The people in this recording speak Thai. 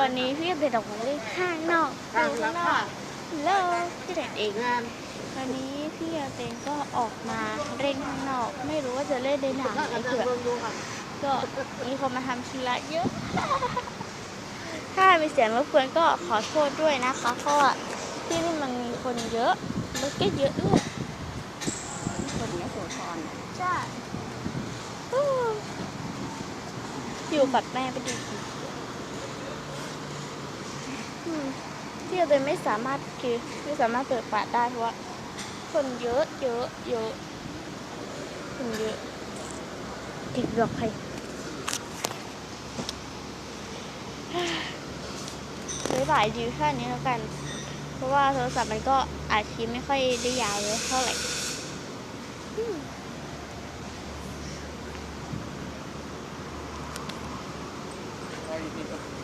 วันนี้พี่เป็นออกมาเล่นข้างนอกข้างแล้วค่ะเลิกที่ไหนเองงานวันนี้พี่เตงก็ออกมาเล่นข้างนอก ไม่รู้ว่าจะเล่นได้นานก็ไหมกันเดิเผื่อนดูค่ะก็มีคนมาทำธุระเยอะ ถ้ามีเสียงรบกวนก็ขอโทษด้วยนะคะเพราะว่าที่นี่มันมีคนเยอะรถก็เยอะด้วยคนนี้โสธรใช่อู้อยู่กับแม่ไปดีอืม ที่เราเลยไม่สามารถคือไม่สามารถเปิดปากได้เพราะว่าคนเยอะเยอะเยอะคนเยอะติดหลอกใครเลยบ่ายยืแค่นี้แล้วกัน เพราะว่าโทรศัพท์มันก็อาจจะไม่ค่อยได้ยาวเลยเท่าไหร่ไปดี